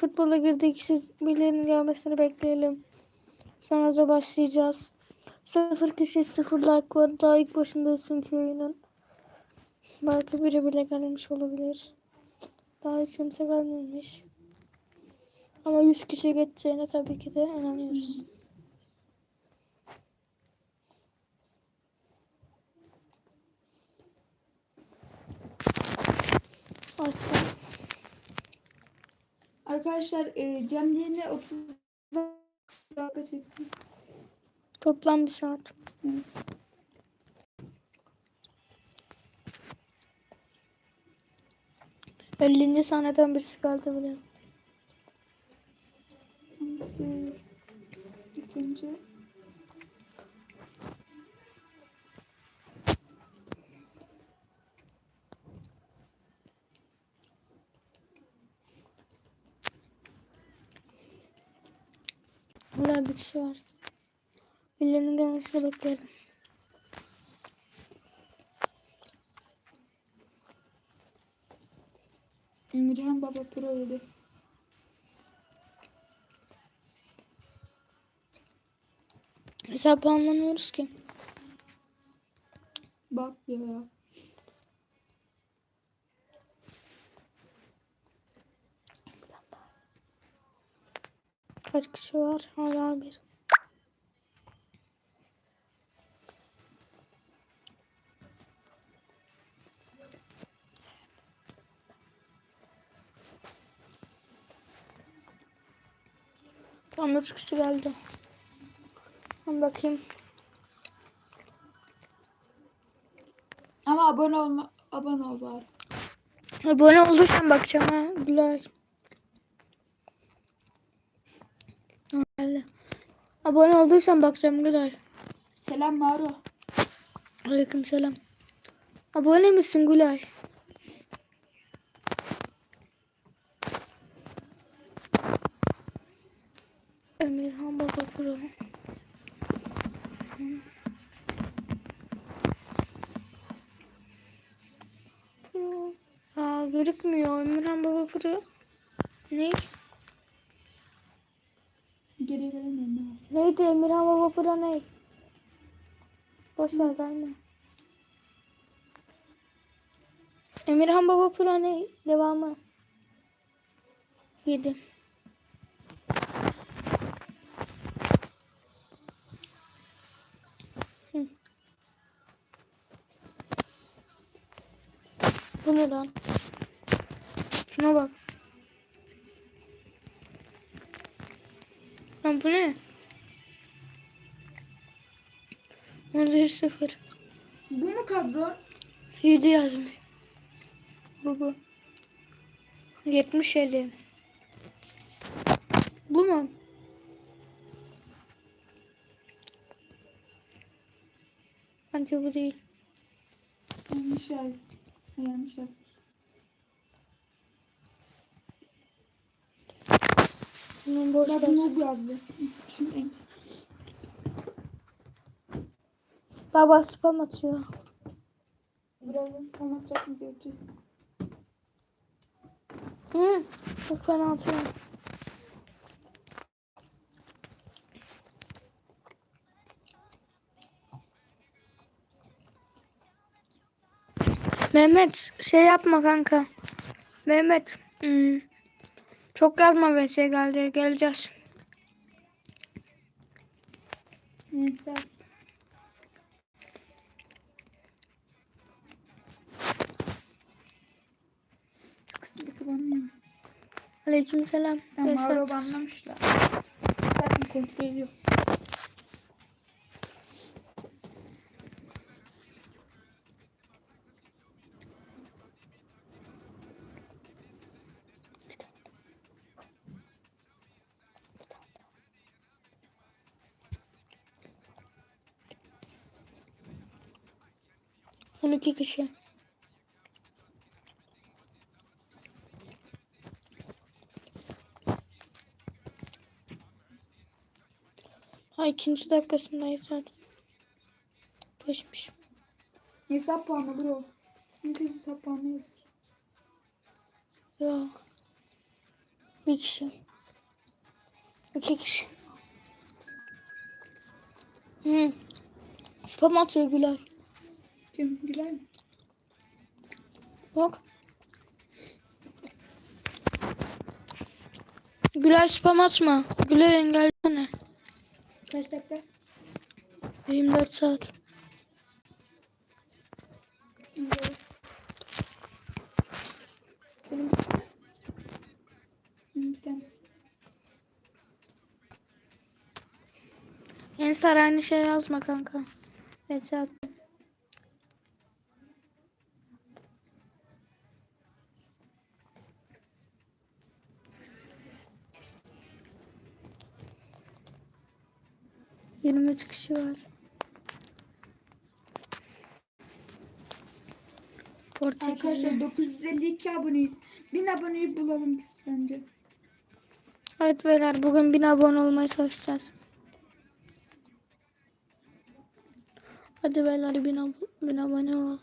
futbola girdik. Siz birilerinin gelmesini bekleyelim. Sonra da başlayacağız. Sıfır kişi sıfır like var. Daha ilk başındayız çünkü oyunun. Belki biri bile gelmiş olabilir. Daha hiç kimse gelmemiş. Ama 100 kişi geçeceğine tabii ki de inanıyoruz. Açsam. Arkadaşlar e, Cem yine 30 dakika çeksin. Toplam bir saat. Evet. Ellinci sahneden birisi kaldı bile. Hala bir kişi var. Birilerinin gelmesini bekleyelim. Emirhan Baba Pro öyle. Hesap anlamıyoruz ki. Bak ya. Kaç kişi var? Hala bir. Tam üç kişi geldi. Ben bakayım. Ama abone olma abone ol bari. Abone olduysan bakacağım ha. Güzel. Ha, geldi. Abone olduysan bakacağım Gülay. Selam Maro. Aleyküm selam. Abone misin Gülay? Emirhan Baba Pro. Aa gözükmüyor Emirhan Baba Pro. Ne? Geri gelemiyorum ya. Neydi Emirhan Baba Pro ne? Boş ver gelme. Emirhan Baba Pro ne? Devamı. Yedi. Hı. Bu ne lan? Şuna bak. Lan bu ne? Onlar sıfır. Bu mu kadro? 7 yazmış. Bu bu. 70 50. Bu mu? Bence bu değil. Yanlış yaz. Yanlış yazmış. Bunun boş Bak noob yazdı. Şimdi Baba spam atıyor. birazdan spam atacak mı göreceğiz. Hı, çok fena atıyor. Mehmet şey yapma kanka. Mehmet hmm, çok yazma şey geldi geleceğiz. Neyse. Kısmeti banlıyor. Aleyküm selam. Ya Maro Besat. banlamışlar. Zaten kontrol ediyor. On iki kişi. Ha ikinci dakikasındayız zaten. Beşmiş. Hesap puanı bro. Herkes hesap puanı yazıyor. Yok. Bir kişi. İki kişi. Hı. Spam atıyor Gülay. Kim? Gülay mı? Bak. Gülay spam atma. Gülay engellesene. Kaç dakika? 24 saat. Evet. Benim... Bir tane. Ensar aynı şey yazma kanka. Evet at. Yirmi üç kişi var. Portekiz. Arkadaşlar 952 aboneyiz. 1000 aboneyi bulalım biz sence. Evet beyler bugün bin abone olmaya çalışacağız. Hadi beyler bin, ab bin abone olalım.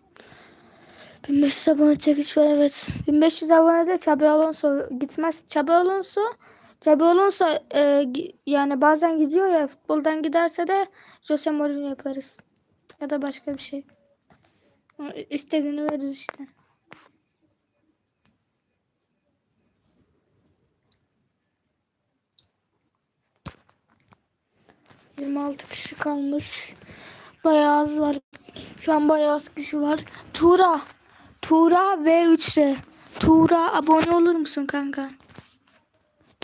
1500 abone çekiş var evet. 1500 abone de Çabi Alonso gitmez. Çabi Alonso Çabi Alonso e, yani bazen gidiyor ya futboldan giderse de Jose Mourinho yaparız. Ya da başka bir şey. İstediğini veririz işte. Yirmi altı kişi kalmış. Bayağı az var. Şu an bayağı az kişi var. Tuğra. Tuğra V3'te. Tuğra abone olur musun kanka?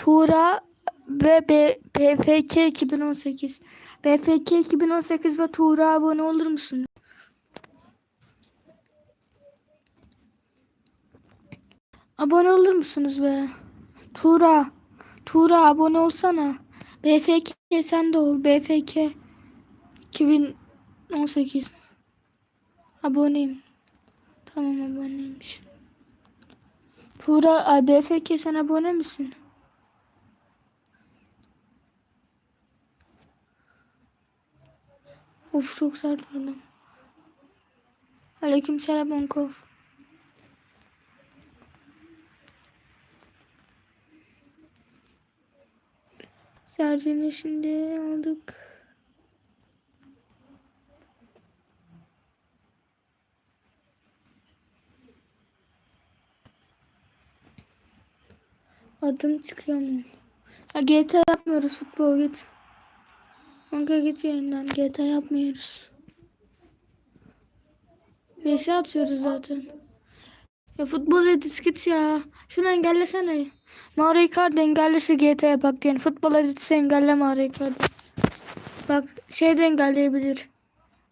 Tuğra ve B, BFK 2018. BFK 2018 ve Tuğra abone olur musun? Abone olur musunuz be? Tuğra. Tuğra abone olsana. BFK sen de ol. BFK 2018. Aboneyim. Tamam aboneymiş. Tuğra ay BFK sen abone misin? Of çok sert pardon. Aleyküm selam Onkov. Sercan'ı şimdi aldık. Adım çıkıyor mu? Ya GTA yapmıyoruz futbol git. Kanka git yayından GTA yapmıyoruz. VS atıyoruz zaten. Ya futbol edit git ya. Şunu engellesene. Mauro Icardi engellese GTA'ya bak diyen. Futbol editse engelle Mauro Icardi. Bak şey de engelleyebilir.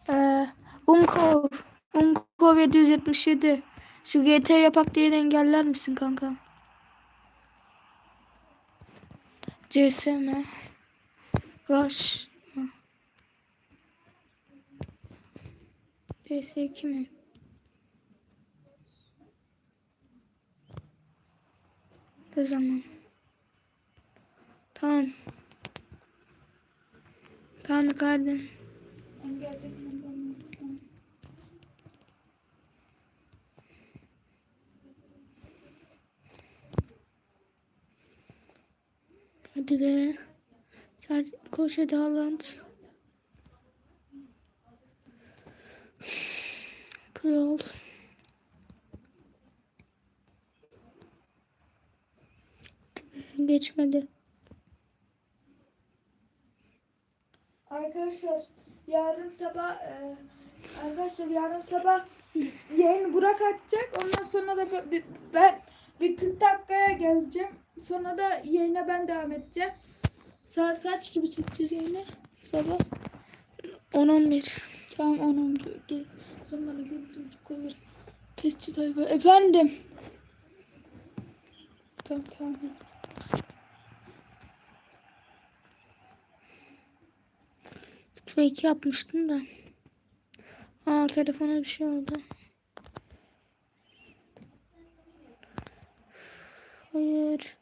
Ee, Unkov. Unkov 777. Şu GTA yapak diye engeller misin kanka? CSM. Clash. CS2 mi? Ne zaman? Tamam. Tamam kardeşim. Hadi be. Sen koş hadi Haaland. Kral. Geçmedi. Arkadaşlar yarın sabah e, arkadaşlar yarın sabah yayını Burak açacak. Ondan sonra da bir, ben bir 40 dakikaya geleceğim. Sonra da yayına ben devam edeceğim. Saat kaç gibi çekeceğiz yayını? Sabah 10-11. Tamam 10-11. Sen bana güldüm olur. Pestil tayfa. Efendim. Tamam tamam. Şuraya iki yapmıştım da. Aa telefona bir şey oldu. Hayır.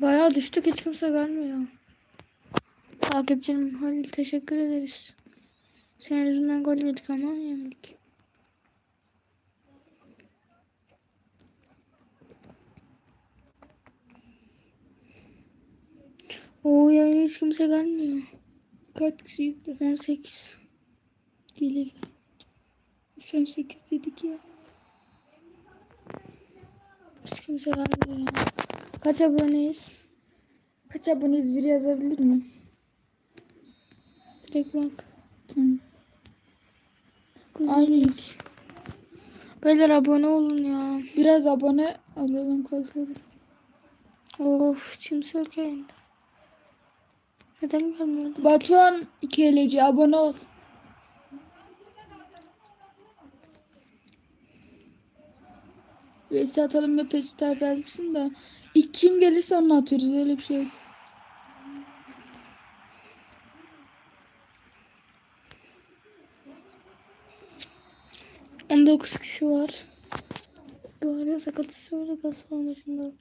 Bayağı düştük hiç kimse gelmiyor. Takipçilerim Halil teşekkür ederiz. Senin yüzünden gol yedik ama yemedik. O yani hiç kimse gelmiyor. Kaç kişi yüklü? 18. Gelir. 18 dedik ya. Hiç kimse gelmiyor. Kaç aboneyiz? Kaç aboneyiz biri yazabilir mi? Direkt bak. Tamam. Aynıyız. Beyler abone olun ya. Biraz abone alalım kalkalım. Of yok yayında. Neden gelmiyorlar? Batuhan 2 abone ol. Veysi atalım ve pesi tarif etmişsin de. İlk kim gelirse onu atıyoruz öyle bir şey yok. Cık. 19 kişi var. Bu arada sakat şöyle gaz olmasında.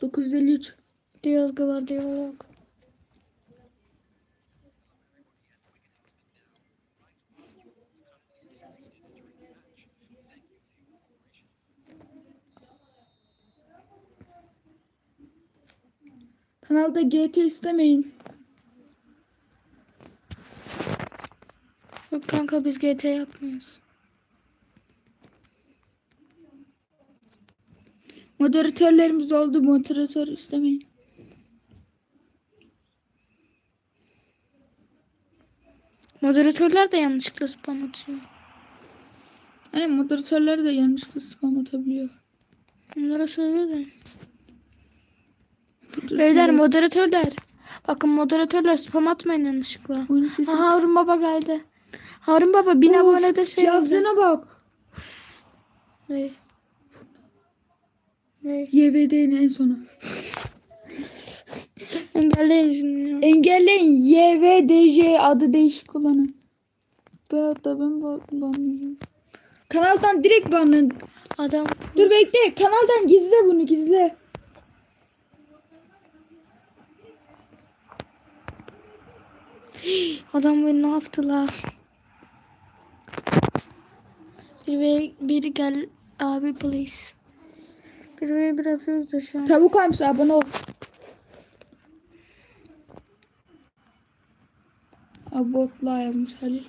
953. Bir de yazgı var diye yok. Kanalda GT istemeyin. Yok kanka biz GT yapmıyoruz. Moderatörlerimiz oldu. Moderatör istemeyin. Moderatörler de yanlışlıkla spam atıyor. Hani moderatörler de yanlışlıkla spam atabiliyor. Onlara söyle. Beyler moderatörler. Bakın moderatörler spam atmayın yanlışlıkla. Oyun sesi. Aha, Harun Baba geldi. Harun Baba bin Of, abone de şey Yazdığına bak. Ne? Ne? YBD'nin en sonu. Engelleyin şunu ya. Engelleyin YVDJ adı değişik olanı. Ben hatta ben ban- banlayacağım. Kanaldan direkt banlayın. Adam Dur bekle kanaldan gizle bunu gizle. adam beni ne yaptı la? Bir ve bir gel abi please. Bir ve bir atıyoruz da şu an. Tavuk hamsi abone ol. Abotla yazmış Halil.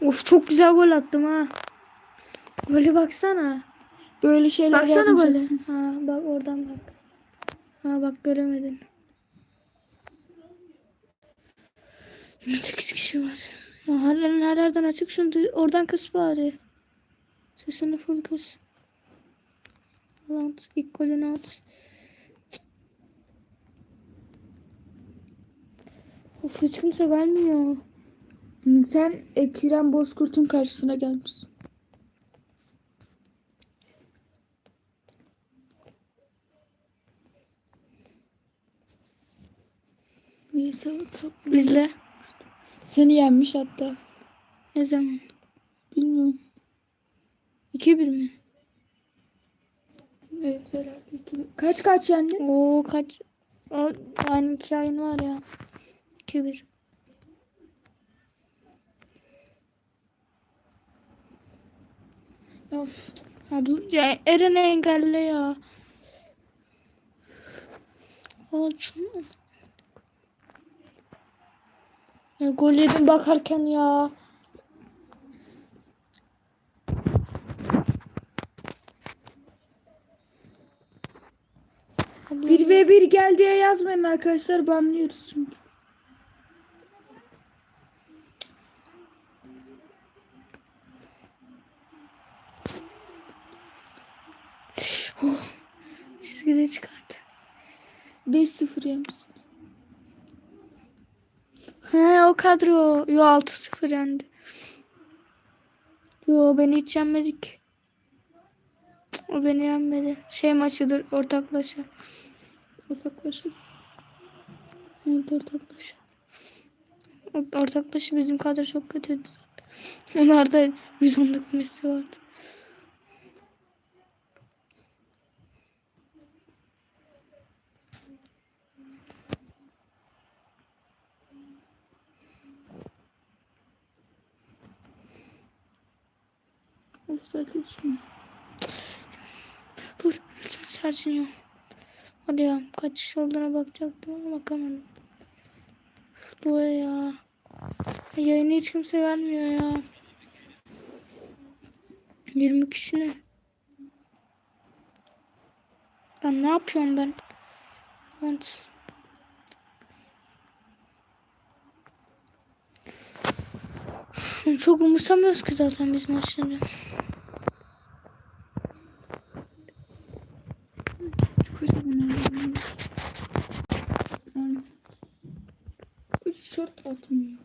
Of çok güzel gol attım ha. Gole baksana. Böyle şeyler Baksana gole. yazmayacaksınız. Ha bak oradan bak. Ha bak göremedin. 28 kişi var. Ya halen her yerden açık şunu oradan kıs bari. Sesini full kıs. Alant ilk golünü at. Of hiç kimse gelmiyor. Sen Ekrem Bozkurt'un karşısına gelmişsin. Neyse bakalım. İzle. Seni yenmiş hatta. Ne zaman? Bilmiyorum. 2-1 mi? Evet herhalde. iki- Kaç kaç yendin? Oo kaç? O, yani iki ayın var ya. 2-1. Of. Abla, ya Eren'i engelle ya. Aç. Ya gol yedim bakarken ya. 1 ve 1 gel diye yazmayın arkadaşlar banlıyoruz çünkü. Çizgide çıkardı. 5-0 yenmişsin. O kadro. Yo 6-0 yendi. Yo beni hiç yenmedik. O beni yenmedi. Şey maçıdır ortaklaşa. Uzaklaşın. Evet ortaklaşa. Ortaklaşa bizim kadro çok kötüydü zaten. Onlarda 110'luk Messi vardı. Sakın şunu. Vur. Lütfen Sergio. Hadi ya. Kaç kişi olduğuna bakacaktım ama bakamadım. Dua ya. Yayını hiç kimse vermiyor ya. 20 kişi ne? Ben ne yapıyorum ben? Evet. Çok umursamıyoruz ki zaten biz maçları. Çıkacak bunu. Yani. Üç short atmıyor.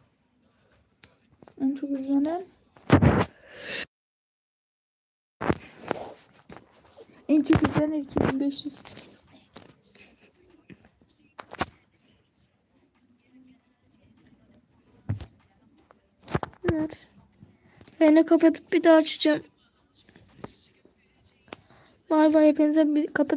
En çok izlenen. En çok izlenen 2500. Evet. Yayını kapatıp bir daha açacağım. Bay bay hepinize bir kapatıp